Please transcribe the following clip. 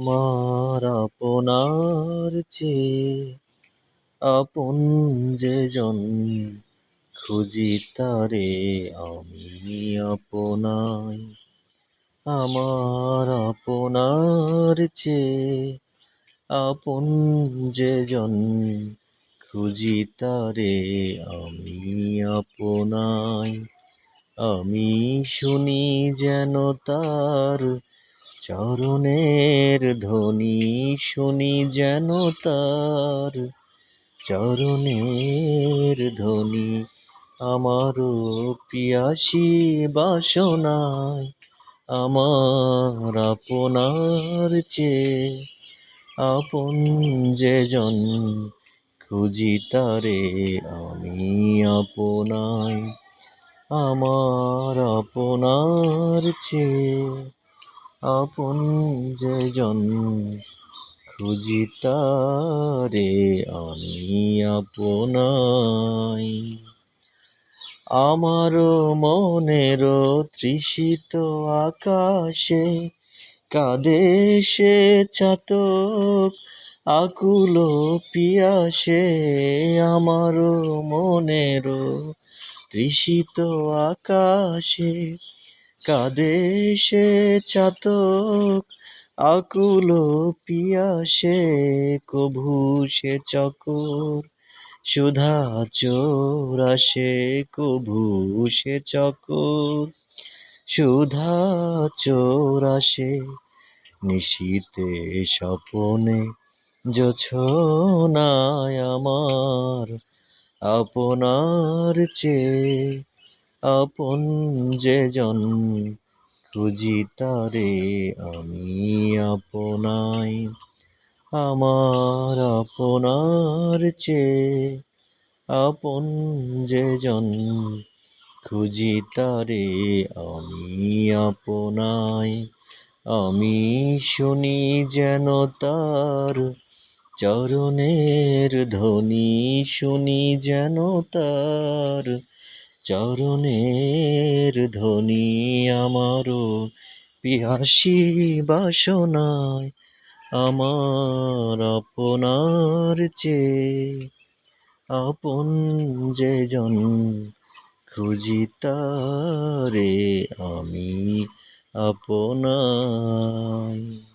আমার আপনার চেয়ে আপন যে জন খুঁজি তারে আমি আপনাই। আমার আপনার চেয়ে আপন যে জন খুঁজি তারে আমি আপনাই। আমি শুনি যেন তার চরণের ধ্বনি শুনি যেন তার। চরণের ধ্বনি আমারও পিয়াসী বাসনায় আমার আপনার চেয়ে। আপন যে জন খুঁজি তারে, আমি আপনায়, আমার আপনার চেয়ে। আপন যে জন খুঁজি তারে আমি আপনাই। আমার মনের তৃষিত আকাশে কাঁদে সে চাতক, আকুল পিয়াসে আমার মনের তৃষিত আকাশে কাঁদে সে চাতক, আকুল পিয়াসে কভু সে চকর। সুধা চোরাসে কভু সে চকর। সুধা চোরাসে নিশীতে স্বপনে জোছনায় আমার, আপনার চেয়ে আপন যে জন খুঁজি তারে আমি আপনাই। আমার আপনার চেয়ে আপন যে জন খুঁজি তারে আমি আপনাই। আমি শুনি যেন তার চরণের ধ্বনি, শুনি যেন তার চরণের ধ্বনি আমারও পিয়াসী বাসনায়, আমার আপনার চেয়ে আপন যে জন খুঁজি তারে আমি আপনায়।